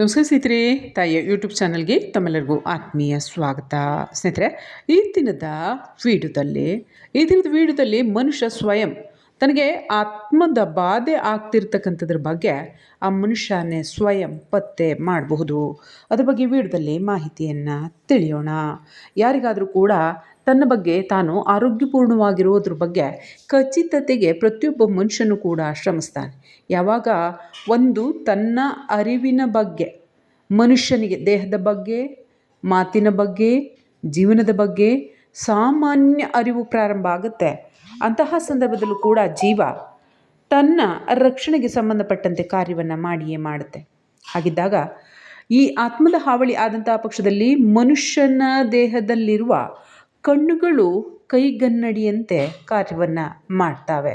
ನಮಸ್ಕಾರ ಸ್ನೇಹಿತರೆ, ತಾಯಿಯ ಯೂಟ್ಯೂಬ್ ಚಾನಲ್ಗೆ ತಮ್ಮೆಲ್ಲರಿಗೂ ಆತ್ಮೀಯ ಸ್ವಾಗತ. ಸ್ನೇಹಿತರೆ, ಈ ದಿನದ ವಿಡಿಯೋದಲ್ಲಿ, ಈ ದಿನದ ವೀಡಿಯೋದಲ್ಲಿ ಮನುಷ್ಯ ಸ್ವಯಂ ತನಗೆ ಆತ್ಮದ ಬಾಧೆ ಆಗ್ತಿರ್ತಕ್ಕಂಥದ್ರ ಬಗ್ಗೆ ಆ ಮನುಷ್ಯನೇ ಸ್ವಯಂ ಪತ್ತೆ ಮಾಡಬಹುದು. ಅದ್ರ ಬಗ್ಗೆ ವಿಡಿಯೋದಲ್ಲಿ ಮಾಹಿತಿಯನ್ನು ತಿಳಿಯೋಣ. ಯಾರಿಗಾದರೂ ಕೂಡ ತನ್ನ ಬಗ್ಗೆ ತಾನು ಆರೋಗ್ಯಪೂರ್ಣವಾಗಿರುವುದ್ರ ಬಗ್ಗೆ ಖಚಿತತೆಗೆ ಪ್ರತಿಯೊಬ್ಬ ಮನುಷ್ಯನು ಕೂಡ ಶ್ರಮಿಸ್ತಾನೆ ಯಾವಾಗ ಒಂದು ತನ್ನ ಅರಿವಿನ ಬಗ್ಗೆ, ಮನುಷ್ಯನಿಗೆ ದೇಹದ ಬಗ್ಗೆ, ಮಾತಿನ ಬಗ್ಗೆ, ಜೀವನದ ಬಗ್ಗೆ ಸಾಮಾನ್ಯ ಅರಿವು ಪ್ರಾರಂಭ ಆಗುತ್ತೆ. ಅಂತಹ ಸಂದರ್ಭದಲ್ಲೂ ಕೂಡ ಜೀವ ತನ್ನ ರಕ್ಷಣೆಗೆ ಸಂಬಂಧಪಟ್ಟಂತೆ ಕಾರ್ಯವನ್ನು ಮಾಡಿಯೇ ಮಾಡುತ್ತೆ. ಹಾಗಿದ್ದಾಗ ಈ ಆತ್ಮದ ಹಾವಳಿ ಆದಂತಹ ಪಕ್ಷದಲ್ಲಿ ಮನುಷ್ಯನ ದೇಹದಲ್ಲಿರುವ ಕಣ್ಣುಗಳು ಕೈಗನ್ನಡಿಯಂತೆ ಕಾರ್ಯವನ್ನು ಮಾಡ್ತವೆ.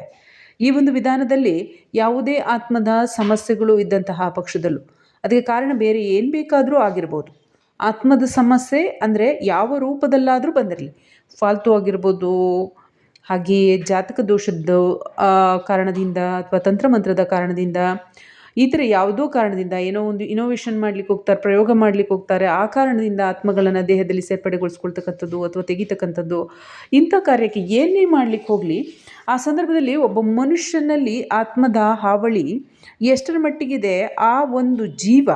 ಈ ಒಂದು ವಿಧಾನದಲ್ಲಿ ಯಾವುದೇ ಆತ್ಮದ ಸಮಸ್ಯೆಗಳು ಇದ್ದಂತಹ ಪಕ್ಷದಲ್ಲೂ ಅದಕ್ಕೆ ಕಾರಣ ಬೇರೆ ಏನು ಬೇಕಾದರೂ ಆಗಿರ್ಬೋದು. ಆತ್ಮದ ಸಮಸ್ಯೆ ಅಂದರೆ ಯಾವ ರೂಪದಲ್ಲಾದರೂ ಬಂದಿರಲಿ. ಫಾಲ್ತು ಆಗಿರ್ಬೋದು, ಹಾಗೆಯೇ ಜಾತಕ ದೋಷದ ಕಾರಣದಿಂದ ಅಥವಾ ತಂತ್ರಮಂತ್ರದ ಕಾರಣದಿಂದ ಈ ಥರ ಯಾವುದೋ ಕಾರಣದಿಂದ ಏನೋ ಒಂದು ಇನೋವೇಷನ್ ಮಾಡ್ಲಿಕ್ಕೆ ಹೋಗ್ತಾರೆ, ಪ್ರಯೋಗ ಮಾಡ್ಲಿಕ್ಕೆ ಹೋಗ್ತಾರೆ, ಆ ಕಾರಣದಿಂದ ಆತ್ಮಗಳನ್ನು ದೇಹದಲ್ಲಿ ಸೇರ್ಪಡೆಗೊಳಿಸ್ಕೊಳ್ತಕ್ಕಂಥದ್ದು ಅಥವಾ ತೆಗಿತಕ್ಕಂಥದ್ದು, ಇಂಥ ಕಾರ್ಯಕ್ಕೆ ಏನೇ ಮಾಡ್ಲಿಕ್ಕೆ ಹೋಗಲಿ, ಆ ಸಂದರ್ಭದಲ್ಲಿ ಒಬ್ಬ ಮನುಷ್ಯನಲ್ಲಿ ಆತ್ಮದ ಹಾವಳಿ ಎಷ್ಟರ ಮಟ್ಟಿಗಿದೆ, ಆ ಒಂದು ಜೀವ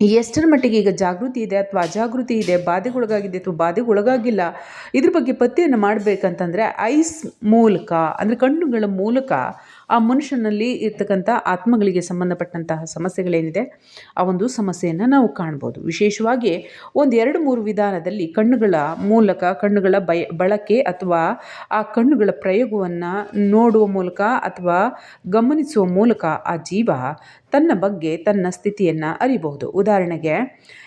ಎಷ್ಟರ ಮಟ್ಟಿಗೆ ಈಗ ಜಾಗೃತಿ ಇದೆ ಅಥವಾ ಅಜಾಗೃತಿ ಇದೆ, ಬಾಧೆಗೊಳಗಾಗಿದೆ ಅಥವಾ ಬಾಧೆಗೊಳಗಾಗಿಲ್ಲ, ಇದ್ರ ಬಗ್ಗೆ ಪತ್ತೆಯನ್ನು ಮಾಡಬೇಕಂತಂದರೆ ಐಸ್ ಮೂಲಕ, ಅಂದರೆ ಕಣ್ಣುಗಳ ಮೂಲಕ ಆ ಮನುಷ್ಯನಲ್ಲಿ ಇರ್ತಕ್ಕಂಥ ಆತ್ಮಗಳಿಗೆ ಸಂಬಂಧಪಟ್ಟಂತಹ ಸಮಸ್ಯೆಗಳೇನಿದೆ, ಆ ಒಂದು ಸಮಸ್ಯೆಯನ್ನು ನಾವು ಕಾಣ್ಬೋದು. ವಿಶೇಷವಾಗಿ ಒಂದು ಎರಡು ಮೂರು ವಿಧಾನದಲ್ಲಿ ಕಣ್ಣುಗಳ ಮೂಲಕ, ಕಣ್ಣುಗಳ ಬಯ ಬಳಕೆ ಅಥವಾ ಆ ಕಣ್ಣುಗಳ ಪ್ರಯೋಗವನ್ನು ನೋಡುವ ಮೂಲಕ ಅಥವಾ ಗಮನಿಸುವ ಮೂಲಕ ಆ ಜೀವ ತನ್ನ ಬಗ್ಗೆ, ತನ್ನ ಸ್ಥಿತಿಯನ್ನು ಅರಿಬಹುದು. ಉದಾಹರಣೆಗೆ,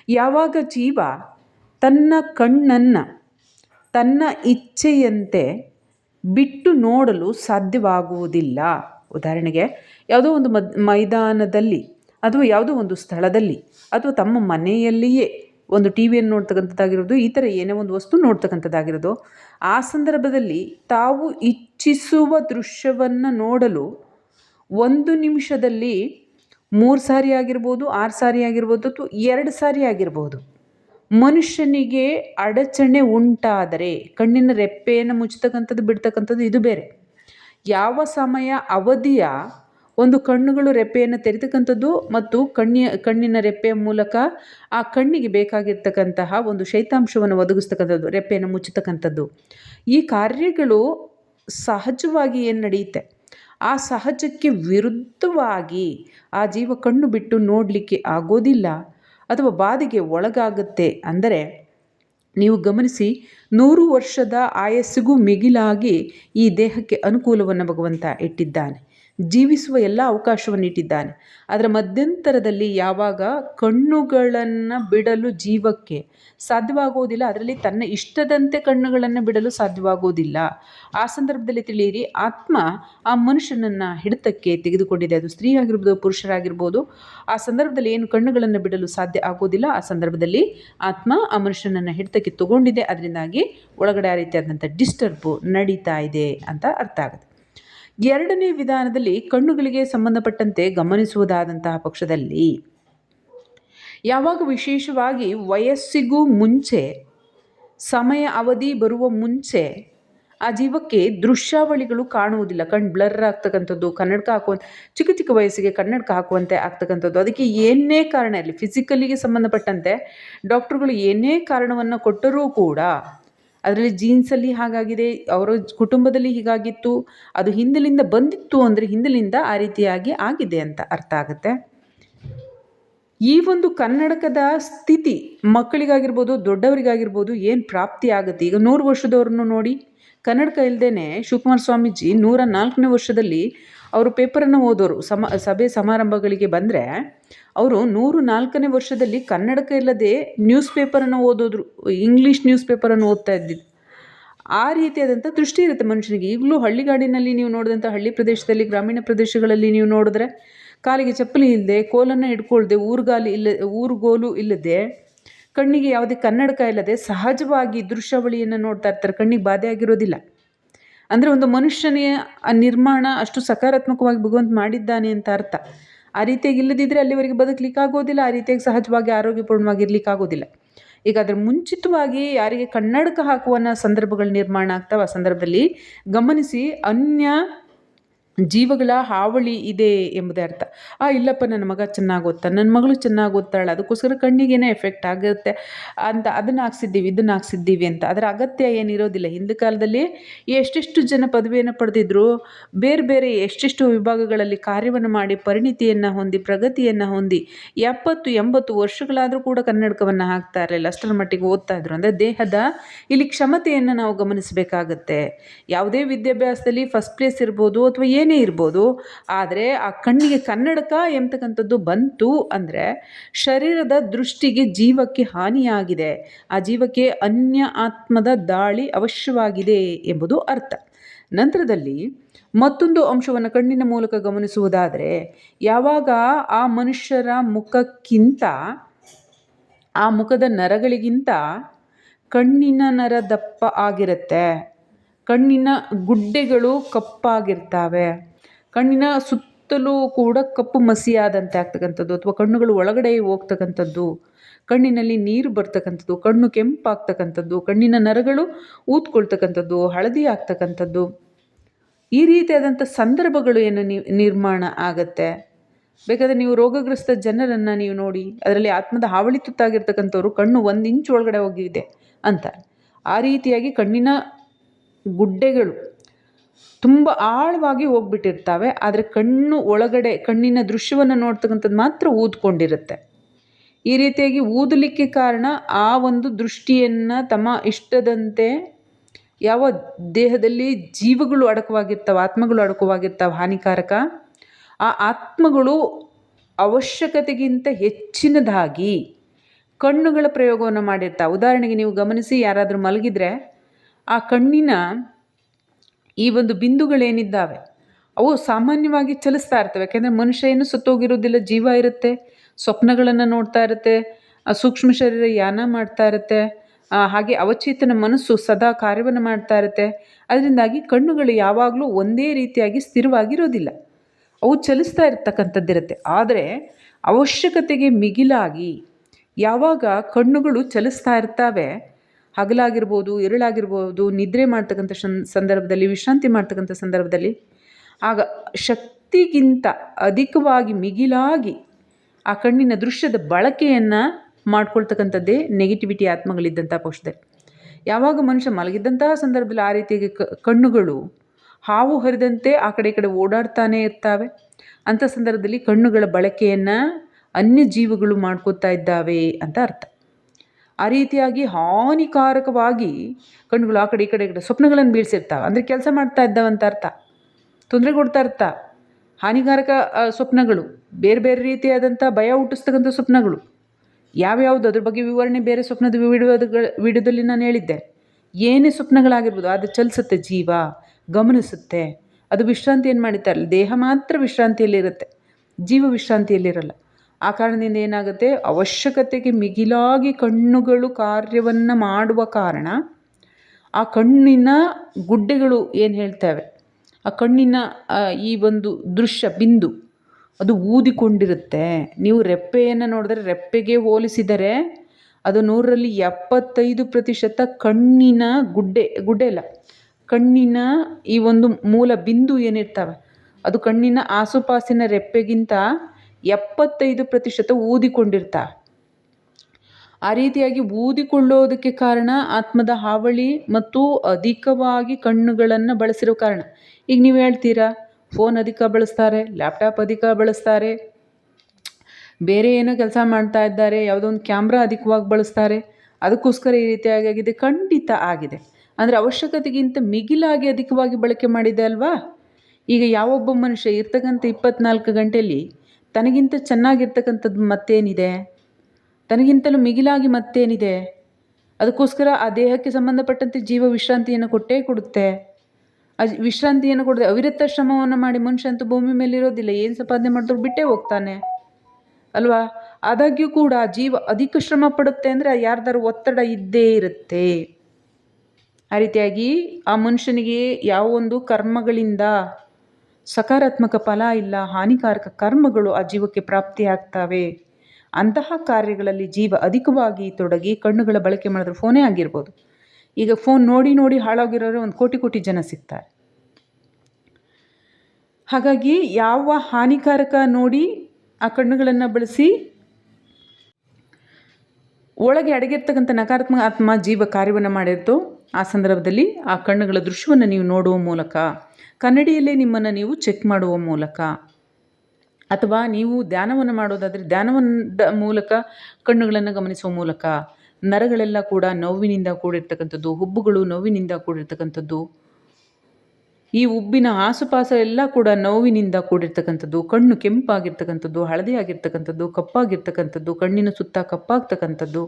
ಯಾವಾಗ ಜೀವ ತನ್ನ ಕಣ್ಣನ್ನು ತನ್ನ ಇಚ್ಛೆಯಂತೆ ಬಿಟ್ಟು ನೋಡಲು ಸಾಧ್ಯವಾಗುವುದಿಲ್ಲ ಉದಾಹರಣೆಗೆ, ಯಾವುದೋ ಒಂದು ಮದ್, ಮೈದಾನದಲ್ಲಿ ಅಥವಾ ಯಾವುದೋ ಒಂದು ಸ್ಥಳದಲ್ಲಿ ಅಥವಾ ತಮ್ಮ ಮನೆಯಲ್ಲಿಯೇ ಒಂದು ಟಿ ವಿಯನ್ನು ನೋಡ್ತಕ್ಕಂಥದ್ದಾಗಿರೋದು, ಈ ಥರ ಏನೇ ಒಂದು ವಸ್ತು ನೋಡ್ತಕ್ಕಂಥದ್ದಾಗಿರೋದು, ಆ ಸಂದರ್ಭದಲ್ಲಿ ತಾವು ಇಚ್ಛಿಸುವ ದೃಶ್ಯವನ್ನು ನೋಡಲು ಒಂದು ನಿಮಿಷದಲ್ಲಿ ಮೂರು ಸಾರಿ ಆಗಿರ್ಬೋದು, ಆರು ಸಾರಿ ಆಗಿರ್ಬೋದು ಅಥವಾ ಎರಡು ಸಾರಿ ಆಗಿರ್ಬೋದು, ಮನುಷ್ಯನಿಗೆ ಅಡಚಣೆ ಉಂಟಾದರೆ, ಕಣ್ಣಿನ ರೆಪ್ಪೆಯನ್ನು ಮುಚ್ಚತಕ್ಕಂಥದ್ದು, ಬಿಡ್ತಕ್ಕಂಥದ್ದು ಇದು ಬೇರೆ. ಯಾವ ಸಮಯ ಅವಧಿಯ ಒಂದು ಕಣ್ಣುಗಳು ರೆಪ್ಪೆಯನ್ನು ತೆರಿತಕ್ಕಂಥದ್ದು ಮತ್ತು ಕಣ್ಣಿಯ, ಕಣ್ಣಿನ ರೆಪ್ಪೆಯ ಮೂಲಕ ಆ ಕಣ್ಣಿಗೆ ಬೇಕಾಗಿರ್ತಕ್ಕಂತಹ ಒಂದು ಶೈತಾಂಶವನ್ನು ಒದಗಿಸ್ತಕ್ಕಂಥದ್ದು, ರೆಪ್ಪೆಯನ್ನು ಮುಚ್ಚತಕ್ಕಂಥದ್ದು. ಈ ಕಾರ್ಯಗಳು ಸಹಜವಾಗಿ ಏನು ನಡೆಯುತ್ತೆ? ಆ ಸಹಜಕ್ಕೆ ವಿರುದ್ಧವಾಗಿ ಆ ಜೀವ ಕಣ್ಣು ಬಿಟ್ಟು ನೋಡಲಿಕ್ಕೆ ಆಗೋದಿಲ್ಲ ಅಥವಾ ಬಾಧೆಗೆ ಒಳಗಾಗುತ್ತೆ ಅಂದರೆ ನೀವು ಗಮನಿಸಿ ನೂರು ವರ್ಷದ ಆಯಸ್ಸಿಗೂ ಮಿಗಿಲಾಗಿ ಈ ದೇಹಕ್ಕೆ ಅನುಕೂಲವನ್ನು ಭಗವಂತ ಇಟ್ಟಿದ್ದಾನೆ. ಜೀವಿಸುವ ಎಲ್ಲ ಅವಕಾಶವನ್ನು ಇಟ್ಟಿದ್ದಾನೆ. ಅದರ ಮಧ್ಯಂತರದಲ್ಲಿ ಯಾವಾಗ ಕಣ್ಣುಗಳನ್ನು ಬಿಡಲು ಜೀವಕ್ಕೆ ಸಾಧ್ಯವಾಗುವುದಿಲ್ಲ, ಅದರಲ್ಲಿ ತನ್ನ ಇಷ್ಟದಂತೆ ಕಣ್ಣುಗಳನ್ನು ಬಿಡಲು ಸಾಧ್ಯವಾಗುವುದಿಲ್ಲ. ಆ ಸಂದರ್ಭದಲ್ಲಿ ತಿಳಿಯಿರಿ, ಆತ್ಮ ಆ ಮನುಷ್ಯನನ್ನು ಹಿಡಿತಕ್ಕೆ ತೆಗೆದುಕೊಂಡಿದೆ. ಅದು ಸ್ತ್ರೀ ಆಗಿರ್ಬೋದು ಪುರುಷರಾಗಿರ್ಬೋದು, ಆ ಸಂದರ್ಭದಲ್ಲಿ ಏನು ಕಣ್ಣುಗಳನ್ನು ಬಿಡಲು ಸಾಧ್ಯ ಆಗೋದಿಲ್ಲ ಆ ಸಂದರ್ಭದಲ್ಲಿ ಆತ್ಮ ಆ ಮನುಷ್ಯನನ್ನು ಹಿಡಿತಕ್ಕೆ ತಗೊಂಡಿದೆ. ಅದರಿಂದಾಗಿ ಒಳಗಡೆ ಆ ರೀತಿಯಾದಂಥ ಡಿಸ್ಟರ್ಬು ನಡೀತಾ ಇದೆ ಅಂತ ಅರ್ಥ ಆಗುತ್ತೆ. ಎರಡನೇ ವಿಧಾನದಲ್ಲಿ ಕಣ್ಣುಗಳಿಗೆ ಸಂಬಂಧಪಟ್ಟಂತೆ ಗಮನಿಸುವುದಾದಂತಹ ಪಕ್ಷದಲ್ಲಿ ಯಾವಾಗ ವಿಶೇಷವಾಗಿ ವಯಸ್ಸಿಗೂ ಮುಂಚೆ, ಸಮಯ ಅವಧಿ ಬರುವ ಮುಂಚೆ ಆ ಜೀವಕ್ಕೆ ದೃಶ್ಯಾವಳಿಗಳು ಕಾಣುವುದಿಲ್ಲ. ಕಣ್ ಬ್ಲರ್ ಆಗ್ತಕ್ಕಂಥದ್ದು, ಕನ್ನಡಕ ಹಾಕುವ, ಚಿಕ್ಕ ಚಿಕ್ಕ ವಯಸ್ಸಿಗೆ ಕನ್ನಡಕ ಹಾಕುವಂತೆ ಆಗ್ತಕ್ಕಂಥದ್ದು. ಅದಕ್ಕೆ ಏನೇ ಕಾರಣ ಇರಲಿ ಫಿಸಿಕಲಿಗೆ ಸಂಬಂಧಪಟ್ಟಂತೆ ಡಾಕ್ಟ್ರುಗಳು ಏನೇ ಕಾರಣವನ್ನು ಕೊಟ್ಟರೂ ಕೂಡ ಅದರಲ್ಲಿ ಜೀನ್ಸಲ್ಲಿ ಹಾಗಾಗಿದೆ, ಅವರ ಕುಟುಂಬದಲ್ಲಿ ಹೀಗಾಗಿತ್ತು, ಅದು ಹಿಂದಿಲಿಂದ ಬಂದಿತ್ತು ಅಂದರೆ ಹಿಂದಿಲಿಂದ ಆ ರೀತಿಯಾಗಿ ಆಗಿದೆ ಅಂತ ಅರ್ಥ ಆಗುತ್ತೆ. ಈ ಒಂದು ಕನ್ನಡಕದ ಸ್ಥಿತಿ ಮಕ್ಕಳಿಗಾಗಿರ್ಬೋದು, ದೊಡ್ಡವರಿಗಾಗಿರ್ಬೋದು ಏನು ಪ್ರಾಪ್ತಿ ಆಗುತ್ತೆ? ಈಗ ನೂರು ವರ್ಷದವ್ರನ್ನು ನೋಡಿ, ಕನ್ನಡಕ ಇಲ್ಲದೇ ಶಿವಕುಮಾರ ಸ್ವಾಮೀಜಿ ನೂರ ನಾಲ್ಕನೇ ವರ್ಷದಲ್ಲಿ ಅವರು ಪೇಪರನ್ನು ಓದೋರು, ಸಮ, ಸಭೆ ಸಮಾರಂಭಗಳಿಗೆ ಬಂದರೆ ಅವರು ನೂರು ನಾಲ್ಕನೇ ವರ್ಷದಲ್ಲಿ ಕನ್ನಡಕ ಇಲ್ಲದೆ ನ್ಯೂಸ್ ಪೇಪರನ್ನು ಓದೋದ್ರು, ಇಂಗ್ಲೀಷ್ ನ್ಯೂಸ್ ಪೇಪರನ್ನು ಓದ್ತಾ ಇದ್ದಿದ್ದು ಆ ರೀತಿಯಾದಂಥ ದೃಷ್ಟಿ ಇರುತ್ತೆ ಮನುಷ್ಯನಿಗೆ. ಈಗಲೂ ಹಳ್ಳಿಗಾಡಿನಲ್ಲಿ ನೀವು ನೋಡಿದಂಥ ಹಳ್ಳಿ ಪ್ರದೇಶದಲ್ಲಿ, ಗ್ರಾಮೀಣ ಪ್ರದೇಶಗಳಲ್ಲಿ ನೀವು ನೋಡಿದ್ರೆ, ಕಾಲಿಗೆ ಚಪ್ಪಲಿ ಇಲ್ಲದೆ ಕೋಲನ್ನು ಹಿಡ್ಕೊಳ್ದೆ, ಊರುಗಾಲಿ ಇಲ್ಲ, ಊರುಗೋಲು ಇಲ್ಲದೆ, ಕಣ್ಣಿಗೆ ಯಾವುದೇ ಕನ್ನಡಕ ಇಲ್ಲದೆ ಸಹಜವಾಗಿ ದೃಶ್ಯಾವಳಿಯನ್ನು ನೋಡ್ತಾ ಇರ್ತಾರೆ. ಕಣ್ಣಿಗೆ ಬಾಧೆ ಆಗಿರೋದಿಲ್ಲ. ಅಂದರೆ ಒಂದು ಮನುಷ್ಯನೇ ನಿರ್ಮಾಣ ಅಷ್ಟು ಸಕಾರಾತ್ಮಕವಾಗಿ ಭಗವಂತ ಮಾಡಿದ್ದಾನೆ ಅಂತ ಅರ್ಥ. ಆ ರೀತಿಯಾಗಿ ಇಲ್ಲದಿದ್ದರೆ ಅಲ್ಲಿವರೆಗೆ ಬದುಕಲಿಕ್ಕೆ ಆಗೋದಿಲ್ಲ, ಆ ರೀತಿಯಾಗಿ ಸಹಜವಾಗಿ ಆರೋಗ್ಯಪೂರ್ಣವಾಗಿ ಇರ್ಲಿಕ್ಕೆ ಆಗೋದಿಲ್ಲ ಈಗ ಅದರ ಮುಂಚಿತವಾಗಿ ಯಾರಿಗೆ ಕನ್ನಡಕ ಹಾಕುವನ ಸಂದರ್ಭಗಳು ನಿರ್ಮಾಣ ಆಗ್ತವೆ, ಆ ಸಂದರ್ಭದಲ್ಲಿ ಗಮನಿಸಿ ಅನ್ಯ ಜೀವಗಳ ಹಾವಳಿ ಇದೆ ಎಂಬುದೇ ಅರ್ಥ. ಆ, ಇಲ್ಲಪ್ಪ, ನನ್ನ ಮಗ ಚೆನ್ನಾಗಿ ಓದ್ತಾನೆ ನನ್ನ ಮಗಳು ಚೆನ್ನಾಗಿ ಓದ್ತಾಳೆ ಅದಕ್ಕೋಸ್ಕರ ಕಣ್ಣಿಗೇನೆ ಎಫೆಕ್ಟ್ ಆಗುತ್ತೆ ಅಂತ ಅದನ್ನು ಹಾಕ್ಸಿದ್ದೀವಿ, ಇದನ್ನು ಹಾಕ್ಸಿದ್ದೀವಿ ಅಂತ. ಅದರ ಅಗತ್ಯ ಏನಿರೋದಿಲ್ಲ. ಹಿಂದೆ ಕಾಲದಲ್ಲಿ ಎಷ್ಟೆಷ್ಟು ಜನ ಪದವಿಯನ್ನು ಪಡೆದಿದ್ರು, ಬೇರೆ ಬೇರೆ ಎಷ್ಟೆಷ್ಟು ವಿಭಾಗಗಳಲ್ಲಿ ಕಾರ್ಯವನ್ನು ಮಾಡಿ ಪರಿಣಿತಿಯನ್ನು ಹೊಂದಿ, ಪ್ರಗತಿಯನ್ನು ಹೊಂದಿ, ಎಪ್ಪತ್ತು, ಎಂಬತ್ತು ವರ್ಷಗಳಾದರೂ ಕೂಡ ಕನ್ನಡಕವನ್ನು ಹಾಕ್ತಾ ಇರಲಿಲ್ಲ. ಅಷ್ಟರ ಮಟ್ಟಿಗೆ ಓದ್ತಾ ಇದ್ರು. ಅಂದರೆ ದೇಹದ ಇಲ್ಲಿ ಕ್ಷಮತೆಯನ್ನು ನಾವು ಗಮನಿಸಬೇಕಾಗತ್ತೆ. ಯಾವುದೇ ವಿದ್ಯಾಭ್ಯಾಸದಲ್ಲಿ ಫಸ್ಟ್ ಪ್ಲೇಸ್ ಇರ್ಬೋದು ಅಥವಾ ಏನೇ ಇರ್ಬೋದು, ಆದರೆ ಆ ಕಣ್ಣಿಗೆ ಕನ್ನಡಕ ಎಂಬತಕ್ಕಂಥದ್ದು ಬಂತು ಅಂದರೆ ಶರೀರದ ದೃಷ್ಟಿಗೆ ಜೀವಕ್ಕೆ ಹಾನಿಯಾಗಿದೆ. ಆ ಜೀವಕ್ಕೆ ಅನ್ಯ ಆತ್ಮದ ದಾಳಿ ಅವಶ್ಯವಾಗಿದೆ ಎಂಬುದು ಅರ್ಥ. ನಂತರದಲ್ಲಿ ಮತ್ತೊಂದು ಅಂಶವನ್ನು ಕಣ್ಣಿನ ಮೂಲಕ ಗಮನಿಸುವುದಾದರೆ, ಯಾವಾಗ ಆ ಮನುಷ್ಯರ ಮುಖಕ್ಕಿಂತ, ಆ ಮುಖದ ನರಗಳಿಗಿಂತ ಕಣ್ಣಿನ ನರ ದಪ್ಪ ಆಗಿರುತ್ತೆ ಕಣ್ಣಿನ ಗುಡ್ಡೆಗಳು ಕಪ್ಪಾಗಿರ್ತವೆ. ಕಣ್ಣಿನ ಸುತ್ತಲೂ ಕೂಡ ಕಪ್ಪು ಮಸಿಯಾದಂತೆ ಆಗ್ತಕ್ಕಂಥದ್ದು ಅಥವಾ ಕಣ್ಣುಗಳು ಒಳಗಡೆ ಹೋಗ್ತಕ್ಕಂಥದ್ದು, ಕಣ್ಣಿನಲ್ಲಿ ನೀರು ಬರ್ತಕ್ಕಂಥದ್ದು, ಕಣ್ಣು ಕೆಂಪಾಗ್ತಕ್ಕಂಥದ್ದು, ಕಣ್ಣಿನ ನರಗಳು ಊದ್ಕೊಳ್ತಕ್ಕಂಥದ್ದು, ಹಳದಿ ಆಗ್ತಕ್ಕಂಥದ್ದು. ಈ ರೀತಿಯಾದಂಥ ಸಂದರ್ಭಗಳು ಏನು ನಿರ್ಮಾಣ ಆಗತ್ತೆ. ಬೇಕಾದರೆ ನೀವು ರೋಗಗ್ರಸ್ತ ಜನರನ್ನು ನೀವು ನೋಡಿ, ಅದರಲ್ಲಿ ಆತ್ಮದ ಹಾವಳಿ ತುತ್ತಾಗಿರ್ತಕ್ಕಂಥವ್ರು ಕಣ್ಣು ಒಂದು ಇಂಚು ಒಳಗಡೆ ಹೋಗಿದೆ ಅಂತ. ಆ ರೀತಿಯಾಗಿ ಕಣ್ಣಿನ ಗುಡ್ಡೆಗಳು ತುಂಬ ಆಳವಾಗಿ ಹೋಗ್ಬಿಟ್ಟಿರ್ತವೆ, ಆದರೆ ಕಣ್ಣು ಒಳಗಡೆ, ಕಣ್ಣಿನ ದೃಶ್ಯವನ್ನು ನೋಡ್ತಕ್ಕಂಥದ್ದು ಮಾತ್ರ ಊದ್ಕೊಂಡಿರುತ್ತೆ. ಈ ರೀತಿಯಾಗಿ ಊದಲಿಕ್ಕೆ ಕಾರಣ ಆ ಒಂದು ದೃಷ್ಟಿಯನ್ನು ತಮ್ಮ ಇಷ್ಟದಂತೆ ಯಾವ ದೇಹದಲ್ಲಿ ಜೀವಗಳು ಅಡಕವಾಗಿರ್ತವೆ, ಆತ್ಮಗಳು ಅಡಕವಾಗಿರ್ತವೆ ಹಾನಿಕಾರಕ, ಆ ಆತ್ಮಗಳು ಅವಶ್ಯಕತೆಗಿಂತ ಹೆಚ್ಚಿನದಾಗಿ ಕಣ್ಣುಗಳ ಪ್ರಯೋಗವನ್ನು ಮಾಡಿರ್ತಾವೆ. ಉದಾಹರಣೆಗೆ ನೀವು ಗಮನಿಸಿ, ಯಾರಾದರೂ ಮಲಗಿದರೆ ಆ ಕಣ್ಣಿನ ಈ ಒಂದು ಬಿಂದುಗಳೇನಿದ್ದಾವೆ, ಅವು ಸಾಮಾನ್ಯವಾಗಿ ಚಲಿಸ್ತಾ ಇರ್ತವೆ. ಯಾಕೆಂದರೆ ಮನುಷ್ಯ ಏನು ಸತ್ತೋಗಿರೋದಿಲ್ಲ ಜೀವ ಇರುತ್ತೆ, ಸ್ವಪ್ನಗಳನ್ನು ನೋಡ್ತಾ ಇರುತ್ತೆ ಸೂಕ್ಷ್ಮ ಶರೀರ ಯಾನ ಮಾಡ್ತಾ ಇರುತ್ತೆ ಹಾಗೆ ಅವಚೇತನ ಮನಸ್ಸು ಸದಾ ಕಾರ್ಯವನ್ನು ಮಾಡ್ತಾ ಇರುತ್ತೆ. ಅದರಿಂದಾಗಿ ಕಣ್ಣುಗಳು ಯಾವಾಗಲೂ ಒಂದೇ ರೀತಿಯಾಗಿ ಸ್ಥಿರವಾಗಿರೋದಿಲ್ಲ ಅವು ಚಲಿಸ್ತಾ ಇರ್ತಕ್ಕಂಥದ್ದಿರುತ್ತೆ. ಆದರೆ ಅವಶ್ಯಕತೆಗೆ ಮಿಗಿಲಾಗಿ ಯಾವಾಗ ಕಣ್ಣುಗಳು ಚಲಿಸ್ತಾ ಇರ್ತವೆ ಹಗಲಾಗಿರ್ಬೋದು ಎರಳಾಗಿರ್ಬೋದು ನಿದ್ರೆ ಮಾಡ್ತಕ್ಕಂಥ ಸಂದರ್ಭದಲ್ಲಿ, ವಿಶ್ರಾಂತಿ ಮಾಡ್ತಕ್ಕಂಥ ಸಂದರ್ಭದಲ್ಲಿ, ಆಗ ಶಕ್ತಿಗಿಂತ ಅಧಿಕವಾಗಿ ಮಿಗಿಲಾಗಿ ಆ ಕಣ್ಣಿನ ದೃಶ್ಯದ ಬಳಕೆಯನ್ನು ಮಾಡ್ಕೊಳ್ತಕ್ಕಂಥದ್ದೇ ನೆಗೆಟಿವಿಟಿ ಆತ್ಮಗಳಿದ್ದಂಥ ಪಕ್ಷದಲ್ಲಿ ಯಾವಾಗ ಮನುಷ್ಯ ಮಲಗಿದ್ದಂತಹ ಸಂದರ್ಭದಲ್ಲಿ ಆ ರೀತಿಯಾಗಿ ಕಣ್ಣುಗಳು ಹಾವು ಹರಿದಂತೆ ಆ ಕಡೆ ಈ ಕಡೆ ಓಡಾಡ್ತಾನೆ ಇರ್ತಾವೆ. ಅಂಥ ಸಂದರ್ಭದಲ್ಲಿ ಕಣ್ಣುಗಳ ಬಳಕೆಯನ್ನು ಅನ್ಯ ಜೀವಿಗಳು ಮಾಡ್ಕೋತಾ ಇದ್ದಾವೆ ಅಂತ ಅರ್ಥ. ಆ ರೀತಿಯಾಗಿ ಹಾನಿಕಾರಕವಾಗಿ ಕಣ್ಣುಗಳು ಆ ಕಡೆ ಈ ಕಡೆ ಈ ಕಡೆ ಸ್ವಪ್ನಗಳನ್ನು ಬೀಳ್ಸಿರ್ತಾವೆ. ಅಂದರೆ ಕೆಲಸ ಮಾಡ್ತಾ ಇದ್ದಾವಂತ ಅರ್ಥ. ತೊಂದರೆ ಕೊಡ್ತಾ ಇರ್ತಾ ಹಾನಿಕಾರಕ ಸ್ವಪ್ನಗಳು, ಬೇರೆ ಬೇರೆ ರೀತಿಯಾದಂಥ ಭಯ ಹುಟ್ಟಿಸ್ತಕ್ಕಂಥ ಸ್ವಪ್ನಗಳು. ಯಾವ್ಯಾವುದು? ಅದ್ರ ಬಗ್ಗೆ ವಿವರಣೆ ಬೇರೆ ಸ್ವಪ್ನದ ವಿಡಿಯೋದಗಳ, ವಿಡಿಯೋದಲ್ಲಿ ನಾನು ಹೇಳಿದ್ದೆ. ಏನೇ ಸ್ವಪ್ನಗಳಾಗಿರ್ಬೋದು, ಅದು ಚಲಿಸುತ್ತೆ ಜೀವ, ಗಮನಿಸುತ್ತೆ. ಅದು ವಿಶ್ರಾಂತಿ ಏನು ಮಾಡಿರ್ತಾರಲ್ಲ ದೇಹ ಮಾತ್ರ ವಿಶ್ರಾಂತಿಯಲ್ಲಿರುತ್ತೆ. ಜೀವ ವಿಶ್ರಾಂತಿಯಲ್ಲಿರಲ್ಲ. ಆ ಕಾರಣದಿಂದ ಏನಾಗುತ್ತೆ? ಅವಶ್ಯಕತೆಗೆ ಮಿಗಿಲಾಗಿ ಕಣ್ಣುಗಳು ಕಾರ್ಯವನ್ನು ಮಾಡುವ ಕಾರಣ ಆ ಕಣ್ಣಿನ ಗುಡ್ಡೆಗಳು ಏನು ಹೇಳ್ತವೆ? ಆ ಕಣ್ಣಿನ ಈ ಒಂದು ದೃಶ್ಯ, ಬಿಂದು, ಅದು ಊದಿಕೊಂಡಿರುತ್ತೆ. ನೀವು ರೆಪ್ಪೆಯನ್ನು ನೋಡಿದ್ರೆ, ರೆಪ್ಪೆಗೆ ಹೋಲಿಸಿದರೆ ಅದು ನೂರರಲ್ಲಿ ಎಪ್ಪತ್ತೈದು ಪ್ರತಿಶತ ಕಣ್ಣಿನ ಗುಡ್ಡೆ ಗುಡ್ಡೆ ಅಲ್ಲ, ಕಣ್ಣಿನ ಈ ಒಂದು ಮೂಲ ಬಿಂದು ಏನಿರ್ತವೆ? ಅದು ಕಣ್ಣಿನ ಆಸುಪಾಸಿನ ರೆಪ್ಪೆಗಿಂತ ಎಪ್ಪತ್ತೈದು ಪ್ರತಿಶತ ಊದಿಕೊಂಡಿರ್ತಾ. ಆ ರೀತಿಯಾಗಿ ಊದಿಕೊಳ್ಳೋದಕ್ಕೆ ಕಾರಣ ಆತ್ಮದ ಹಾವಳಿ ಮತ್ತು ಅಧಿಕವಾಗಿ ಕಣ್ಣುಗಳನ್ನು ಬಳಸಿರೋ ಕಾರಣ. ಈಗ ನೀವು ಹೇಳ್ತೀರಾ, ಫೋನ್ ಅಧಿಕ ಬಳಸ್ತಾರೆ, ಲ್ಯಾಪ್ಟಾಪ್ ಅಧಿಕ ಬಳಸ್ತಾರೆ, ಬೇರೆ ಏನೋ ಕೆಲಸ ಮಾಡ್ತಾ ಇದ್ದಾರೆ, ಯಾವುದೋ ಒಂದು ಕ್ಯಾಮ್ರಾ ಅಧಿಕವಾಗಿ ಬಳಸ್ತಾರೆ, ಅದಕ್ಕೋಸ್ಕರ ಈ ರೀತಿಯಾಗಿ ಆಗಿದೆ, ಖಂಡಿತ ಆಗಿದೆ. ಅಂದರೆ ಅವಶ್ಯಕತೆಗಿಂತ ಮಿಗಿಲಾಗಿ ಅಧಿಕವಾಗಿ ಬಳಕೆ ಮಾಡಿದೆ ಅಲ್ವಾ? ಈಗ ಯಾವೊಬ್ಬ ಮನುಷ್ಯ ಇರ್ತಕ್ಕಂಥ ಇಪ್ಪತ್ನಾಲ್ಕು ಗಂಟೆಯಲ್ಲಿ ತನಗಿಂತ ಚೆನ್ನಾಗಿರ್ತಕ್ಕಂಥದ್ದು ಮತ್ತೇನಿದೆ? ತನಗಿಂತಲೂ ಮಿಗಿಲಾಗಿ ಮತ್ತೇನಿದೆ? ಅದಕ್ಕೋಸ್ಕರ ಆ ದೇಹಕ್ಕೆ ಸಂಬಂಧಪಟ್ಟಂತೆ ಜೀವ ವಿಶ್ರಾಂತಿಯನ್ನು ಕೊಟ್ಟೇ ಕೊಡುತ್ತೆ. ಆ ವಿಶ್ರಾಂತಿಯನ್ನು ಕೊಡದೆ ಅವಿರತ ಶ್ರಮವನ್ನು ಮಾಡಿ ಮನುಷ್ಯ ಅಂತೂ ಭೂಮಿ ಮೇಲೆ ಇರೋದಿಲ್ಲ ಏನು ಸಂಪಾದನೆ ಮಾಡಿದ್ರು ಬಿಟ್ಟೇ ಹೋಗ್ತಾನೆ. ಅಲ್ವಾ? ಆದಾಗ್ಯೂ ಕೂಡ ಜೀವ ಅಧಿಕ ಶ್ರಮ ಪಡುತ್ತೆ ಅಂದರೆ ಯಾರ್ದಾರು ಒತ್ತಡ ಇದ್ದೇ ಇರುತ್ತೆ. ಆ ರೀತಿಯಾಗಿ ಆ ಮನುಷ್ಯನಿಗೆ ಯಾವ ಒಂದು ಕರ್ಮಗಳಿಂದ ಸಕಾರಾತ್ಮಕ ಫಲ ಇಲ್ಲ, ಹಾನಿಕಾರಕ ಕರ್ಮಗಳು ಆ ಜೀವಕ್ಕೆ ಪ್ರಾಪ್ತಿಯಾಗ್ತವೆ. ಅಂತಹ ಕಾರ್ಯಗಳಲ್ಲಿ ಜೀವ ಅಧಿಕವಾಗಿ ತೊಡಗಿ ಕಣ್ಣುಗಳ ಬಳಕೆ ಮಾಡಿದ್ರೆ ಫೋನೇ ಆಗಿರ್ಬೋದು. ಈಗ ಫೋನ್ ನೋಡಿ ನೋಡಿ ಹಾಳಾಗಿರೋರು ಒಂದು ಕೋಟಿ ಕೋಟಿ ಜನ ಸಿಗ್ತಾರೆ. ಹಾಗಾಗಿ ಯಾವ ಹಾನಿಕಾರಕ ನೋಡಿ ಆ ಕಣ್ಣುಗಳನ್ನು ಬಳಸಿ ಒಳಗೆ ಅಡಗಿರ್ತಕ್ಕಂಥ ನಕಾರಾತ್ಮಕ ಆತ್ಮ ಜೀವ ಕಾರ್ಯವನ್ನು ಮಾಡಿರ್ತೋ ಆ ಸಂದರ್ಭದಲ್ಲಿ ಆ ಕಣ್ಣುಗಳ ದೃಶ್ಯವನ್ನು ನೀವು ನೋಡುವ ಮೂಲಕ, ಕನ್ನಡಿಯಲ್ಲೇ ನಿಮ್ಮನ್ನು ನೀವು ಚೆಕ್ ಮಾಡುವ ಮೂಲಕ, ಅಥವಾ ನೀವು ಧ್ಯಾನವನ್ನು ಮಾಡೋದಾದರೆ ಧ್ಯಾನವನ್ನ ಮೂಲಕ ಕಣ್ಣುಗಳನ್ನು ಗಮನಿಸುವ ಮೂಲಕ, ನರಗಳೆಲ್ಲ ಕೂಡ ನೋವಿನಿಂದ ಕೂಡಿರ್ತಕ್ಕಂಥದ್ದು, ಹುಬ್ಬುಗಳು ನೋವಿನಿಂದ ಕೂಡಿರ್ತಕ್ಕಂಥದ್ದು ಈ ಉಬ್ಬಿನ ಆಸುಪಾಸ ಎಲ್ಲ ಕೂಡ ನೋವಿನಿಂದ ಕೂಡಿರ್ತಕ್ಕಂಥದ್ದು, ಕಣ್ಣು ಕೆಂಪಾಗಿರ್ತಕ್ಕಂಥದ್ದು ಹಳದಿ ಆಗಿರ್ತಕ್ಕಂಥದ್ದು ಕಪ್ಪಾಗಿರ್ತಕ್ಕಂಥದ್ದು, ಕಣ್ಣಿನ ಸುತ್ತ ಕಪ್ಪಾಗ್ತಕ್ಕಂಥದ್ದು,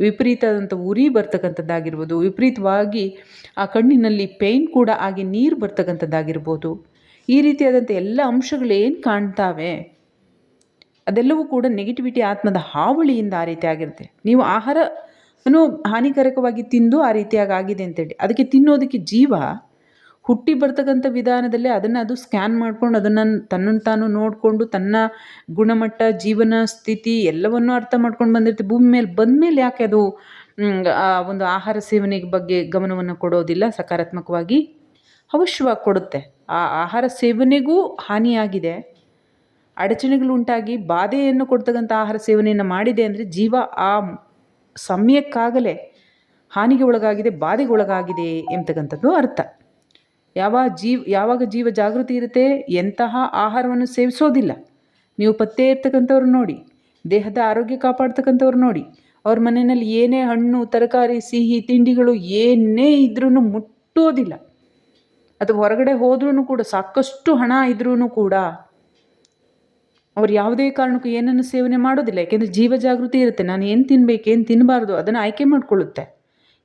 ವಿಪರೀತದಂಥ ಉರಿ ಬರ್ತಕ್ಕಂಥದ್ದಾಗಿರ್ಬೋದು, ವಿಪರೀತವಾಗಿ ಆ ಕಣ್ಣಿನಲ್ಲಿ ಪೇಯ್ನ್ ಕೂಡ ಆಗಿ ನೀರು ಬರ್ತಕ್ಕಂಥದ್ದಾಗಿರ್ಬೋದು. ಈ ರೀತಿಯಾದಂಥ ಎಲ್ಲ ಅಂಶಗಳೇನು ಕಾಣ್ತಾವೆ? ಅದೆಲ್ಲವೂ ಕೂಡ ನೆಗೆಟಿವಿಟಿ ಆತ್ಮದ ಹಾವಳಿಯಿಂದ ಆ ರೀತಿ ಆಗಿರುತ್ತೆ. ನೀವು ಆಹಾರವನ್ನು ಹಾನಿಕಾರಕವಾಗಿ ತಿಂದು ಆ ರೀತಿಯಾಗಿ ಆಗಿದೆ ಅಂತೇಳಿ. ಅದಕ್ಕೆ ತಿನ್ನೋದಕ್ಕೆ ಜೀವ ಹುಟ್ಟಿ ಬರ್ತಕ್ಕಂಥ ವಿಧಾನದಲ್ಲೇ ಅದನ್ನು ಅದು ಸ್ಕ್ಯಾನ್ ಮಾಡ್ಕೊಂಡು ಅದನ್ನು ತನ್ನನ್ನು ತಾನು ನೋಡಿಕೊಂಡು ತನ್ನ ಗುಣಮಟ್ಟ, ಜೀವನ ಸ್ಥಿತಿ ಎಲ್ಲವನ್ನೂ ಅರ್ಥ ಮಾಡ್ಕೊಂಡು ಬಂದಿರ್ತೀವಿ ಭೂಮಿ ಮೇಲೆ ಬಂದಮೇಲೆ ಯಾಕೆ ಅದು ಆ ಒಂದು ಆಹಾರ ಸೇವನೆಗೆ ಬಗ್ಗೆ ಗಮನವನ್ನು ಕೊಡೋದಿಲ್ಲ? ಸಕಾರಾತ್ಮಕವಾಗಿ ಅವಶ್ಯವಾಗಿ ಕೊಡುತ್ತೆ. ಆ ಆಹಾರ ಸೇವನೆಗೂ ಹಾನಿಯಾಗಿದೆ. ಅಡಚಣೆಗಳು ಉಂಟಾಗಿ ಬಾಧೆಯನ್ನು ಕೊಡ್ತಕ್ಕಂಥ ಆಹಾರ ಸೇವನೆಯನ್ನು ಮಾಡಿದೆ ಅಂದರೆ ಜೀವ ಆ ಸಮಯಕ್ಕಾಗಲೇ ಹಾನಿಗೆ ಒಳಗಾಗಿದೆ, ಬಾಧೆಗೆ ಒಳಗಾಗಿದೆ ಎಂಬತಕ್ಕಂಥದ್ದು ಅರ್ಥ. ಯಾವ ಜೀವ, ಯಾವಾಗ ಜೀವ ಜಾಗೃತಿ ಇರುತ್ತೆ, ಎಂತಹ ಆಹಾರವನ್ನು ಸೇವಿಸೋದಿಲ್ಲ. ನೀವು ಪತ್ತೆ ಇರ್ತಕ್ಕಂಥವ್ರು ನೋಡಿ, ದೇಹದ ಆರೋಗ್ಯ ಕಾಪಾಡ್ತಕ್ಕಂಥವ್ರು ನೋಡಿ, ಅವ್ರ ಮನೆಯಲ್ಲಿ ಏನೇ ಹಣ್ಣು, ತರಕಾರಿ, ಸಿಹಿ, ತಿಂಡಿಗಳು ಏನೇ ಇದ್ರೂ ಮುಟ್ಟೋದಿಲ್ಲ. ಅಥವಾ ಹೊರಗಡೆ ಹೋದ್ರೂ ಕೂಡ, ಸಾಕಷ್ಟು ಹಣ ಇದ್ರೂ ಕೂಡ, ಅವ್ರು ಯಾವುದೇ ಕಾರಣಕ್ಕೂ ಏನನ್ನು ಸೇವನೆ ಮಾಡೋದಿಲ್ಲ. ಯಾಕೆಂದರೆ ಜೀವ ಜಾಗೃತಿ ಇರುತ್ತೆ. ನಾನು ಏನು ತಿನ್ಬೇಕು, ಏನು ತಿನ್ನಬಾರ್ದು ಅದನ್ನು ಆಯ್ಕೆ ಮಾಡ್ಕೊಳ್ಳುತ್ತೆ.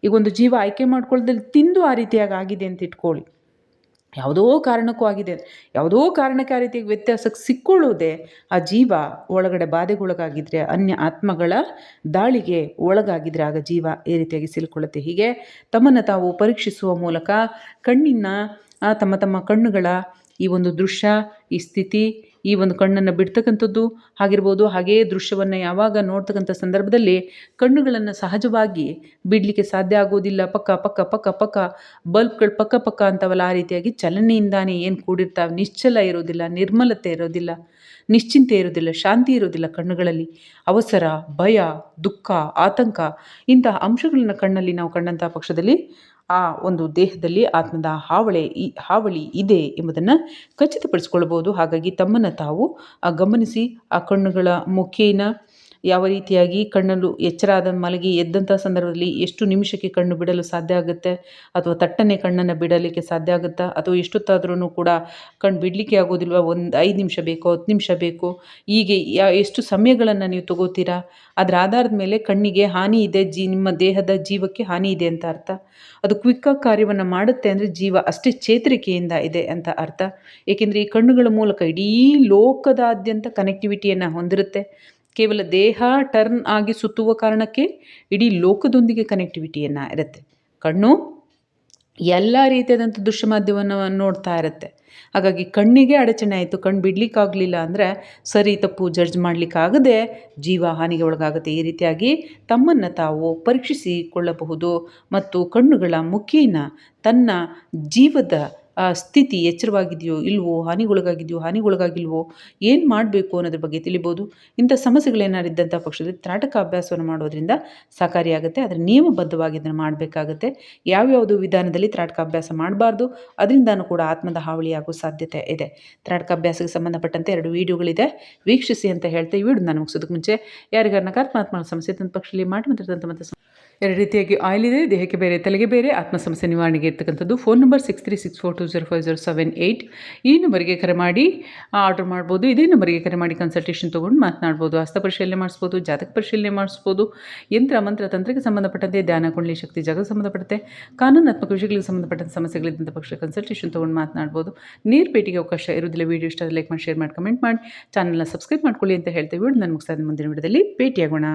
ಈಗ ಒಂದು ಜೀವ ಆಯ್ಕೆ ಮಾಡ್ಕೊಳ್ಳೋದಲ್ಲಿ ತಿಂದು ಆ ರೀತಿಯಾಗಿ ಆಗಿದೆ ಅಂತ ಇಟ್ಕೊಳ್ಳಿ. ಯಾವುದೋ ಕಾರಣಕ್ಕೂ ಆಗಿದೆ. ಯಾವುದೋ ಕಾರಣಕ್ಕೆ ಆ ವ್ಯತ್ಯಾಸಕ್ಕೆ ಸಿಕ್ಕೊಳ್ಳೋದೆ ಆ ಜೀವ ಒಳಗಡೆ ಬಾಧೆಗೊಳಗಾಗಿದ್ದರೆ ಅನ್ಯ ಆತ್ಮಗಳ ದಾಳಿಗೆ ಒಳಗಾಗಿದ್ರೆ ಆಗ ಜೀವ ಈ ರೀತಿಯಾಗಿ ಸಿಲ್ಕೊಳ್ಳುತ್ತೆ. ಹೀಗೆ ತಮ್ಮನ್ನು ತಾವು ಪರೀಕ್ಷಿಸುವ ಮೂಲಕ ಕಣ್ಣಿನ ತಮ್ಮ ತಮ್ಮ ಕಣ್ಣುಗಳ ಈ ಒಂದು ದೃಶ್ಯ, ಈ ಸ್ಥಿತಿ ಈ ಒಂದು ಕಣ್ಣನ್ನು ಬಿಡ್ತಕ್ಕಂಥದ್ದು ಆಗಿರ್ಬೋದು ಹಾಗೇ ದೃಶ್ಯವನ್ನು ಯಾವಾಗ ನೋಡ್ತಕ್ಕಂಥ ಸಂದರ್ಭದಲ್ಲಿ ಕಣ್ಣುಗಳನ್ನು ಸಹಜವಾಗಿ ಬಿಡಲಿಕ್ಕೆ ಸಾಧ್ಯ ಆಗೋದಿಲ್ಲ. ಪಕ್ಕ ಪಕ್ಕ ಪಕ್ಕ ಪಕ್ಕ, ಬಲ್ಬ್ಗಳು ಪಕ್ಕ ಪಕ್ಕ ಅಂತವಲ್ಲ ಆ ರೀತಿಯಾಗಿ ಚಲನೆಯಿಂದಾನೇ ಏನು ಕೂಡಿರ್ತಾವೆ? ನಿಶ್ಚಲ ಇರೋದಿಲ್ಲ, ನಿರ್ಮಲತೆ ಇರೋದಿಲ್ಲ, ನಿಶ್ಚಿಂತೆ ಇರೋದಿಲ್ಲ, ಶಾಂತಿ ಇರೋದಿಲ್ಲ ಕಣ್ಣುಗಳಲ್ಲಿ. ಅವಸರ, ಭಯ, ದುಃಖ, ಆತಂಕ ಇಂತಹ ಅಂಶಗಳನ್ನು ಕಣ್ಣಲ್ಲಿ ನಾವು ಕಂಡಂತಹ ಪಕ್ಷದಲ್ಲಿ ಆ ಒಂದು ದೇಹದಲ್ಲಿ ಆತ್ಮದ ಹಾವಳಿ ಈ ಹಾವಳಿ ಇದೆ ಎಂಬುದನ್ನು ಖಚಿತಪಡಿಸ್ಕೊಳ್ಬೋದು ಹಾಗಾಗಿ ತಮ್ಮನ್ನು ತಾವು ಗಮನಿಸಿ ಆ ಕಣ್ಣುಗಳ ಮುಖೇನ ಯಾವ ರೀತಿಯಾಗಿ ಕಣ್ಣಲ್ಲೂ ಎಚ್ಚರ ಆದ ಮಲಗಿ ಎದ್ದಂಥ ಸಂದರ್ಭದಲ್ಲಿ ಎಷ್ಟು ನಿಮಿಷಕ್ಕೆ ಕಣ್ಣು ಬಿಡಲು ಸಾಧ್ಯ ಆಗುತ್ತೆ? ಅಥವಾ ತಟ್ಟನೆ ಕಣ್ಣನ್ನು ಬಿಡಲಿಕ್ಕೆ ಸಾಧ್ಯ ಆಗುತ್ತಾ? ಅಥವಾ ಎಷ್ಟೊತ್ತಾದ್ರೂ ಕೂಡ ಕಣ್ಣು ಬಿಡಲಿಕ್ಕೆ ಆಗೋದಿಲ್ವ? ಒಂದು ಐದು ನಿಮಿಷ ಬೇಕೋ, ಹತ್ತು ನಿಮಿಷ ಬೇಕೋ? ಹೀಗೆ ಯಾ, ಎಷ್ಟು ಸಮಯಗಳನ್ನು ನೀವು ತಗೋತೀರಾ? ಅದರ ಆಧಾರದ ಮೇಲೆ ಕಣ್ಣಿಗೆ ಹಾನಿ ಇದೆ, ಜೀ, ನಿಮ್ಮ ದೇಹದ ಜೀವಕ್ಕೆ ಹಾನಿ ಇದೆ ಅಂತ ಅರ್ಥ. ಅದು ಕ್ವಿಕ್ಕಾಗಿ ಕಾರ್ಯವನ್ನು ಮಾಡುತ್ತೆ ಅಂದರೆ ಜೀವ ಅಷ್ಟೇ ಚೇತರಿಕೆಯಿಂದ ಇದೆ ಅಂತ ಅರ್ಥ. ಏಕೆಂದರೆ ಈ ಕಣ್ಣುಗಳ ಮೂಲಕ ಇಡೀ ಲೋಕದಾದ್ಯಂತ ಕನೆಕ್ಟಿವಿಟಿಯನ್ನು ಹೊಂದಿರುತ್ತೆ. ಕೇವಲ ದೇಹ ಟರ್ನ್ ಆಗಿ ಸುತ್ತುವ ಕಾರಣಕ್ಕೆ ಇಡೀ ಲೋಕದೊಂದಿಗೆ ಕನೆಕ್ಟಿವಿಟಿಯನ್ನು ಇರುತ್ತೆ. ಕಣ್ಣು ಎಲ್ಲ ರೀತಿಯಾದಂಥ ದೃಶ್ಯ ಮಾಧ್ಯಮವನ್ನು ನೋಡ್ತಾ ಇರುತ್ತೆ. ಹಾಗಾಗಿ ಕಣ್ಣಿಗೆ ಅಡಚಣೆ ಆಯಿತು ಕಣ್ಣು ಬಿಡಲಿಕ್ಕಾಗಲಿಲ್ಲ ಅಂದರೆ ಸರಿ ತಪ್ಪು ಜಡ್ಜ್ ಮಾಡಲಿಕ್ಕಾಗದೆ ಜೀವ ಹಾನಿಗೆ ಒಳಗಾಗುತ್ತೆ. ಈ ರೀತಿಯಾಗಿ ತಮ್ಮನ್ನು ತಾವು ಪರೀಕ್ಷಿಸಿಕೊಳ್ಳಬಹುದು ಮತ್ತು ಕಣ್ಣುಗಳ ಮುಖೇನ ತನ್ನ ಜೀವದ ಸ್ಥಿತಿ ಎಚ್ಚರವಾಗಿದೆಯೋ ಇಲ್ವೋ, ಹಾನಿಗೊಳಗಾಗಿದೆಯೋ, ಹಾನಿಗೊಳಗಾಗಿಲ್ವೋ, ಏನು ಮಾಡಬೇಕು ಅನ್ನೋದ್ರ ಬಗ್ಗೆ ತಿಳಿಬೋದು. ಇಂಥ ಸಮಸ್ಯೆಗಳೇನಾರಿದ್ದಂಥ ಪಕ್ಷದಲ್ಲಿ ತ್ರಾಟಕ ಅಭ್ಯಾಸವನ್ನು ಮಾಡೋದ್ರಿಂದ ಸಹಕಾರಿಯಾಗುತ್ತೆ. ಆದರೆ ನಿಯಮಬದ್ಧವಾಗಿ ಇದನ್ನು ಮಾಡಬೇಕಾಗತ್ತೆ. ಯಾವ್ಯಾವುದು ವಿಧಾನದಲ್ಲಿ ತ್ರಾಟಕ ಅಭ್ಯಾಸ ಮಾಡಬಾರ್ದು. ಅದರಿಂದನೂ ಕೂಡ ಆತ್ಮದ ಹಾವಳಿ ಆಗೋ ಸಾಧ್ಯತೆ ಇದೆ. ತ್ರಾಟಕ ಅಭ್ಯಾಸಕ್ಕೆ ಸಂಬಂಧಪಟ್ಟಂತೆ ಎರಡು ವೀಡಿಯೋಗಳಿದೆ. ವೀಕ್ಷಿಸಿ ಅಂತ ಹೇಳ್ತಾ ಈ ವಿಡಿಯೋ ನಾನು ಮುಗಿಸೋದಕ್ಕೆ ಮುಂಚೆ ಯಾರಿಗಾರ ನಕಾರಾತ್ಮಕ ಸಮಸ್ಯೆ ತಂದ ಪಕ್ಷದಲ್ಲಿ ಮಾಡಿ ಮಾತಾಡ್ತಂಥ ಮತ್ತು ಎರಡು ರೀತಿಯಾಗಿ ಆಯಿಲ್ ಇದೆ, ದೇಹಕ್ಕೆ ಬೇರೆ, ತಲೆಗೆ ಬೇರೆ ಆತ್ಮ ಸಮಸ್ಯೆ ನಿವಾರಣೆಗೆ ಇರ್ತಕ್ಕಂಥದ್ದು. Phone number six three six four two zero five zero seven eight ಈ ನಂಬರಿಗೆ ಕರೆ ಮಾಡಿ ಆರ್ಡರ್ ಮಾಡ್ಬೋದು. ಇದೇ ನಂಬರಿಗೆ ಕರೆ ಮಾಡಿ ಕನ್ಸಲ್ಟೇಷನ್ ತೊಗೊಂಡು ಮಾತನಾಡ್ಬೋದು. ಹಸ್ತ ಪರಿಶೀಲನೆ ಮಾಡಿಸ್ಬೋದು, ಜಾತಕ ಪರಿಶೀಲನೆ ಮಾಡಿಸ್ಬೋದು. ಯಂತ್ರ, ಮಂತ್ರ, ತಂತ್ರಕ್ಕೆ ಸಂಬಂಧಪಟ್ಟಂತೆ ಧ್ಯಾನ, ಕುಂಡಲಿ ಶಕ್ತಿ ಜಾಗಕ್ಕೆ ಸಂಬಂಧಪಟ್ಟಂತೆ ಕಾನೂನಾತ್ಮಕ ವಿಷಯಗಳಿಗೆ ಸಂಬಂಧಪಟ್ಟಂತ ಸಮಸ್ಯೆಗಳಿದ್ದಂಥ ಪಕ್ಷ ಕನ್ಸಲ್ಟೇಷನ್ ತೊಗೊಂಡು ಮಾತನಾಡ್ಬೋದು. ನೀರು ಪೇಟಿಗೆ ಅವಕಾಶ ಇರೋದಿಲ್ಲ ವೀಡಿಯೋ ಇಷ್ಟ ಲೈಕ್ ಮಾಡಿ ಶೇರ್ ಮಾಡಿ ಕಮೆಂಟ್ ಮಾಡಿ. ಚಾನಲ್ನ ಸಬ್ಸ್ಕ್ರೈಬ್ ಮಾಡ್ಕೊಳ್ಳಿ ಅಂತ ಹೇಳ್ತೇವೆ ನಾನು ಮುಗಿಸ್ತಾ ಮುಂದಿನ ವಿಡಿಯೋದಲ್ಲಿ. ಭೇಟಿಯಾಗೋಣ